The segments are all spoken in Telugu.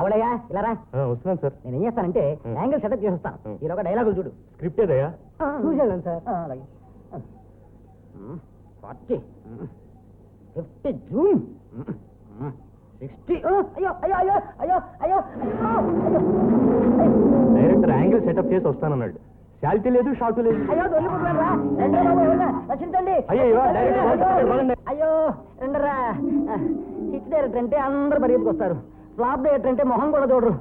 అవళయ్యా ఇలా రా. వస్తున్నాను సార్. నేను ఏం చేస్తానంటే యాంగిల్ సెటప్ చేసి వస్తాను. ఈలోగా డైలాగులు చూడు. స్క్రిప్ట్ ఏదయ్యా చూసాను సార్. అలాగే. ఫార్టీ. Fifty zoom. సిక్స్టీ. అయ్యో అయ్యో అయ్యో అయ్యో అయ్యో డైరెక్టర్ యాంగిల్ సెటప్ చేసి వస్తానన్నాడు. శాలిటీ లేదు షార్ట్ లేదు. అయ్యో రక్షించండి అయ్యో. అయ్యో రండిరా. హిట్ డైరెక్టర్ అంటే అందరు పరిగెత్తుకు డైరెక్టర్ అంటే మొహం కూడా చూడరు.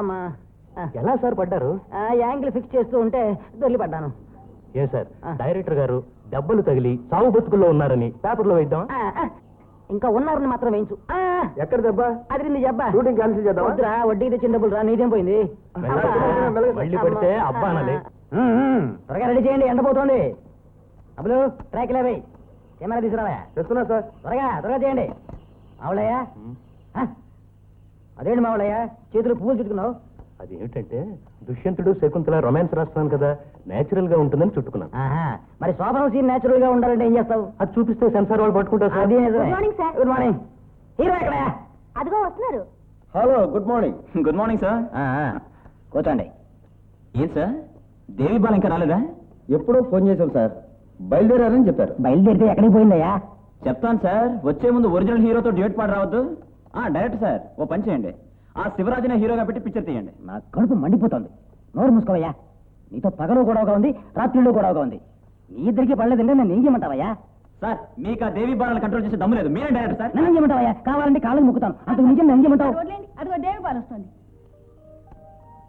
అమ్మా. ఎలా సార్ పడ్డారు? ఆ, యాంగిల్ ఫిక్స్ చేస్తూ ఉంటే దొల్లి పడ్డాను. ఏ సార్. డైరెక్టర్ గారు దెబ్బలు తగిలి సాగు బతుకుల్లో ఉన్నారని పేపర్లో వేద్దాం ఇంకా ఉన్నారని మాత్రం వేయించు. ఎక్కడ దెబ్బ? అది నిన్ను చెప్పా షూటింగ్ క్యాన్సిల్ చేద్దామా? వద్దురా వడ్డీ తెచ్చిన డబ్బులు రా నీదేం పోయింది. మళ్ళీ పడితే అబ్బా అనాలి. త్వరగా రెడీ చేయండి ఎండపోతోంది అబ్బులు ట్రాక్ లేవై. కెమెరా తీసుకురావా? చెప్తున్నా సార్. త్వరగా త్వరగా చేయండి. ఆవులయ్యా అదేంటి మావులయ్యా? చేతులు పువ్వులు చుట్టుకున్నావు? అది ఏమిటంటే దుష్యంతుడు శకుంతల రొమాన్స్ రాస్తున్నాను కదా నేచురల్గా ఉంటుందని చుట్టుకున్నాను. ఆహా మరి శోభనం సీన్ నేచురల్గా ఉండాలంటే ఏం చేస్తావు? అది చూపిస్తే సెన్సార్ వాళ్ళు పట్టుకుంటారు. గుడ్ మార్నింగ్ హీరో ఎక్కడ అదిగో వస్తున్నారు. Hello good morning. Good morning sir. కూర్చోండి. ఏం సార్? దేవి బాల ఇంకా రాలేదా? ఎప్పుడో ఫోన్ చేశాం సార్. బయలుదేరారని చెప్పారు. బయలుదేరితే ఎక్కడికి పోయిందయ్యా? చెప్తాను సార్ వచ్చే ముందు ఒరిజినల్ హీరోతో డ్యూట్ పాట రావద్దు. ఆ డైరెక్ట్ సార్ ఓ పని చేయండి. ఆ శివరాజునే హీరోగా పెట్టి పిక్చర్ తీయండి. నా కడుపు మండిపోతోంది. నోరు మూసుకోవయ్యా. నీతో పగలు గొడవగా ఉంది రాత్రిళ్ళు గొడవగా ఉంది. నీ ఇద్దరికి పడలేదంటే నేను ఏం చేయమంటావయ్యా? సార్ మీకు ఆ దేవి బాలను కంట్రోల్ చేసే దమ్ము లేదు. మీరే డైరెక్ట్ సార్? నన్ను ఏం చేయమంటావయ్యా? కావాలంటే కాళ్ళకి ముక్కుతాను. అంతకు నిజం నేను చేయమంటావు? అదిగో దేవి బాల వస్తుంది.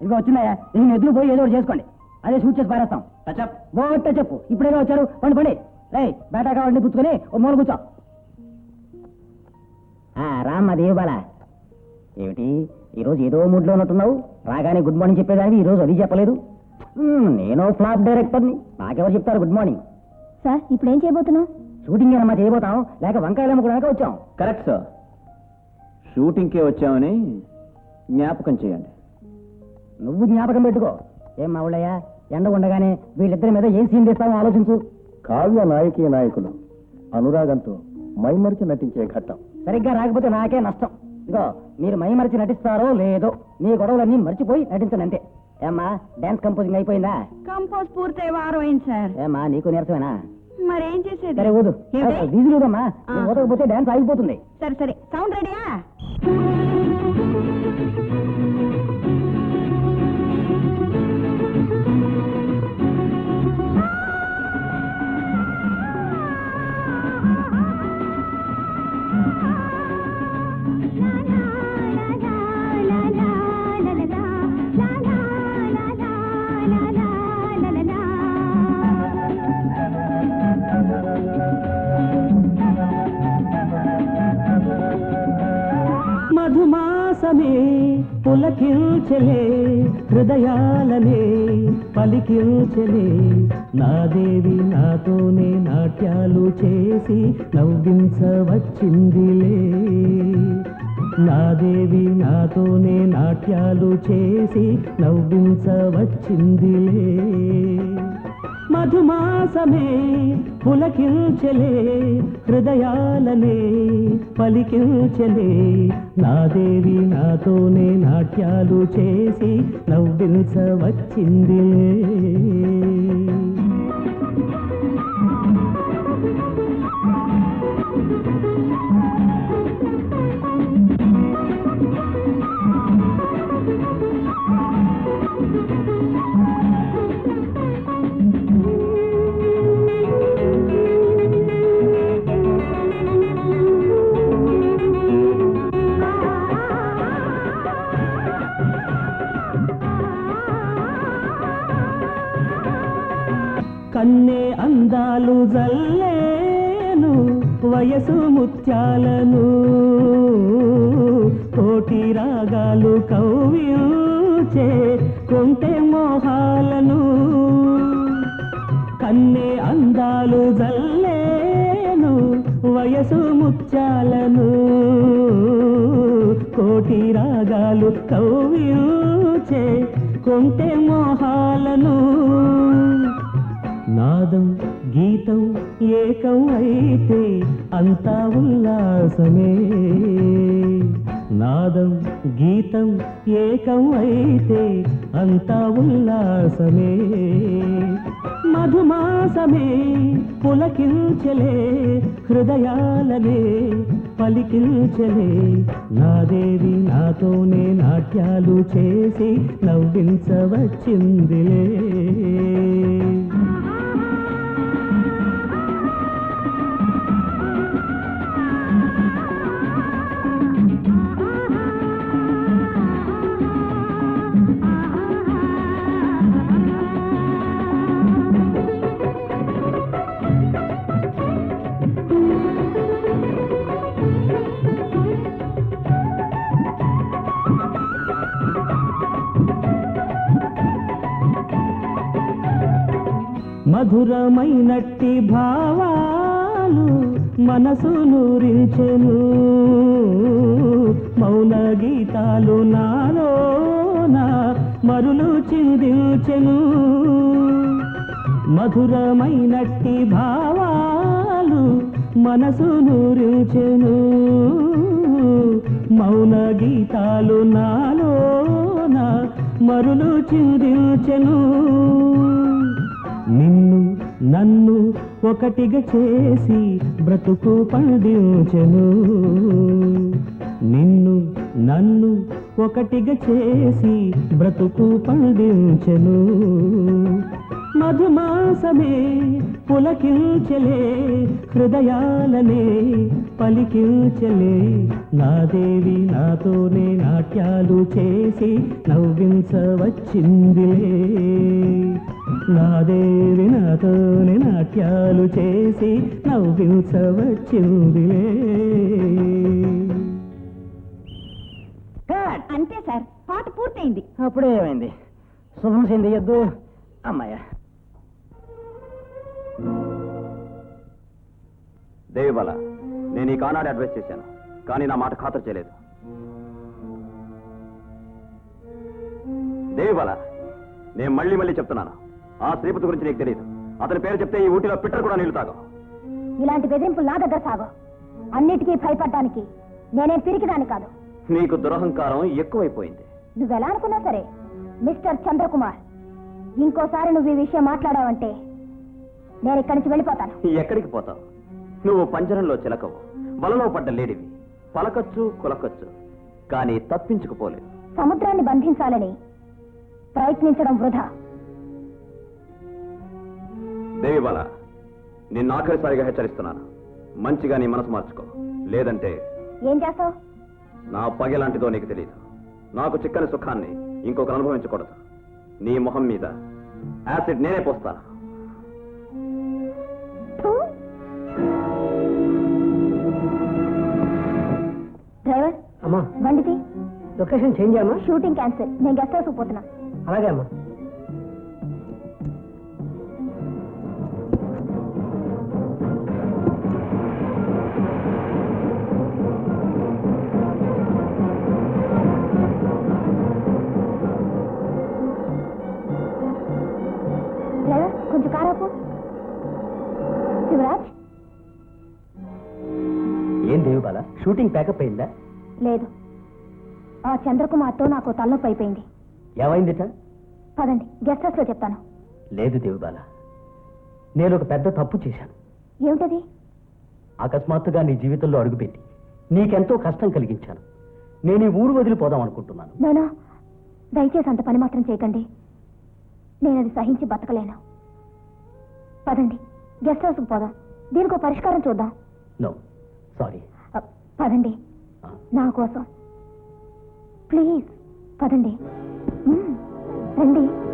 ఇదిగో వచ్చిందయ్యా. నేను ఎదురు పోయి ఏదో ఒకటి చేసుకోండి. అదే షూట్ చేసి పారేస్తాం. టచ్అప్ బోట్టే చెప్పు ఇప్పుడేగా వచ్చారు? పండి పండి. రేయ్ బేటా కావాలండి పుచ్చుకొని ఓ మూల కూర్చో. ఆ, రామ్మా దేవబాల. ఏమిటి ఈరోజు ఏదో మూడ్లో ఉన్నట్టున్నావు? రాగానే గుడ్ మార్నింగ్ చెప్పేదానికి ఈరోజు అది చెప్పలేదు? నేను ఫ్లాప్ డైరెక్టర్ని నాకెవరు చెప్తారు గుడ్ మార్నింగ్ సార్ ఇప్పుడు ఏం చేయబోతున్నావు షూటింగ్ ఏనమ్మా చేయబోతాం? లేక వంకాయలు అమ్ముకోవడానికి వచ్చాం. కరెక్ట్ సార్ షూటింగ్కే వచ్చామని జ్ఞాపకం చేయండి. నువ్వు జ్ఞాపకం పెట్టుకో. ఏం మావుళ్ళయ్యా ఎండ ఉండగానే వీళ్ళిద్దరి మీద ఏం సీన్ తీస్తామో ఆలోచించు. కావ్య నాయకీ నాయకులు. అనురాగంతో మైమరిచి నటించే ఘట్టం. సరిగ్గా రాకపోతే నాకే నష్టం. ఇగో మీరు మై మరిచి నటిస్తారో లేదో మీ గొడవలన్నీ మర్చిపోయి నటించనంతే. ఏమ్మా డాన్స్ కంపోజింగ్ అయిపోయిందా? కంపోజ్ పూర్తయి వారం అయింది సార్. ఏమ్మా నీకు నీరసమేనా? మరేం చేసేది? సరే ఊదు. ఏమిటి? నువ్వు ఊదకపోతే డాన్స్ ఆగిపోతుంది. సరే సరే. సౌండ్ రెడీయా? మధుమాసమే పులకించలే హృదయాలనే పలికించలే నా దేవి నాతోనే నాట్యాలు చేసి నవ్వించవచ్చిందిలే. నా దేవి నాతోనే నాట్యాలు చేసి నవ్వించవచ్చిందిలే. మధుమాసమే పులకించలే హృదయాలనే పలికించలే. నాదేవి నాతోనే నాట్యాలు చేసి నవ్వించవచ్చిందిలే అందాలు వయసు ముత్యాలను కోటి రాగాలు కవ్యూచే కొంటే మోహాలను. కన్నే అందాలు జల్లేను వయసు ముత్యాలను కోటి రాగాలు కవ్యూచే కొంటె మోహాలను. నాదం గీతం ఏకం అయితే అంతా ఉల్లాసమే. నాదం గీతం ఏకం అయితే అంతా ఉల్లాసమే. మధుమాసమే పులకించలే హృదయాలనే పలికించలే. నాదేవి నాతోనే నాట్యాలు చేసి నవ్వించవచ్చిందిలే మధురమైనట్టి భావాలు మనసు నూరించెను మౌన గీతాలు నాలోన మరులు చిందించెను. మధురమైనట్టి భావాలు మనసు నూరించెను మౌన గీతాలు నాలోన మరులు చిందించెను. నిన్ను నన్ను ఒకటిగా చేసి బ్రతుకు పండించెను. నిన్ను నన్ను ఒకటిగా చేసి బ్రతుకు పండించెను. మధుమాసమే పులకించలే హృదయాలనే పలికించలే. నాదేవి నాతోనే నాట్యాలు చేసి నవ్వించవచ్చిందిలే. నాదేవి నాతోనే నాట్యాలు చేసి నవ్వించవచ్చిందిలే. అంతే సార్. పాట పూర్తయింది. అప్పుడే ఏమైంది? శుభం సింధియద్దు అమ్మాయ దేవిబాల నేను ఈ కానాడు అడ్వైస్ చేశాను కానీ నా మాట ఖాతరు చేయలేదు. దేవిబాల నేను మళ్ళీ మళ్ళీ చెప్తున్నాను. ఆ శ్రీపతి గురించి నీకు తెలియదు అతని పేరు చెప్తే ఈ ఊటిలో పిట్టర్ కూడా నీళ్ళు తాగం ఇలాంటి బెదిరింపులు నా దగ్గర సాగు అన్నిటికీ భయపడ్డానికి నేనేం పిరికిదాన్ని కాదు. నీకు దురహంకారం ఎక్కువైపోయింది. నువ్వెలా అనుకున్నా సరే మిస్టర్ చంద్రకుమార్ ఇంకోసారి నువ్వు ఈ విషయం మాట్లాడావంటే నేను ఇక్కడి నుంచి వెళ్ళిపోతాను. ఎక్కడికి పోతావు? నువ్వు పంజరంలో చిలకవు. వలలో పడ్డ లేడివి. పలకచ్చు కులకచ్చు. కానీ తప్పించుకుపోలేవు. సముద్రాన్ని బంధించాలని ప్రయత్నించడం వృధా. దేవిబాల నిన్ను ఆఖరిసారిగా హెచ్చరిస్తున్నాను. మంచిగా నీ మనసు మార్చుకో. లేదంటే ఏం చేస్తావు? నా పగెలాంటిదో నీకు తెలియదు నాకు చిక్కని సుఖాన్ని ఇంకొకరు అనుభవించకూడదు. నీ మొహం మీద యాసిడ్ నేనే పోస్తాను. డ్రైవర్ అమ్మా. బండిది లొకేషన్ చేంజ్ అమ్మా. Shooting cancel. నేను గెస్ట్ హౌస్ పోతున్నా. అలాగే అమ్మా. శివరాజ్? ఏం దేవిబాల షూటింగ్ ప్యాకప్ అయిందా? లేదు. ఆ చంద్రకుమార్తో నాకు తలనొప్పి అయిపోయింది. ఏమైందిట? పదండి గెస్ట్ హౌస్లో చెప్తాను. లేదు దేవిబాల నేను ఒక పెద్ద తప్పు చేశాను. ఏమిటది? అకస్మాత్తుగా నీ జీవితంలో అడుగుపెట్టి నీకెంతో కష్టం కలిగించాను. నేను ఈ ఊరు వదిలిపోదాం అనుకుంటున్నాను. నానా దయచేసి అంత పని మాత్రం చేయకండి. నేను అది సహించి బతకలేను. పదండి. గెస్ట్ హౌస్కి పోదాం. దీనికి ఒక పరిష్కారం చూద్దాం. No sorry. పదండి. నా కోసం. ప్లీజ్ పదండి. రండి.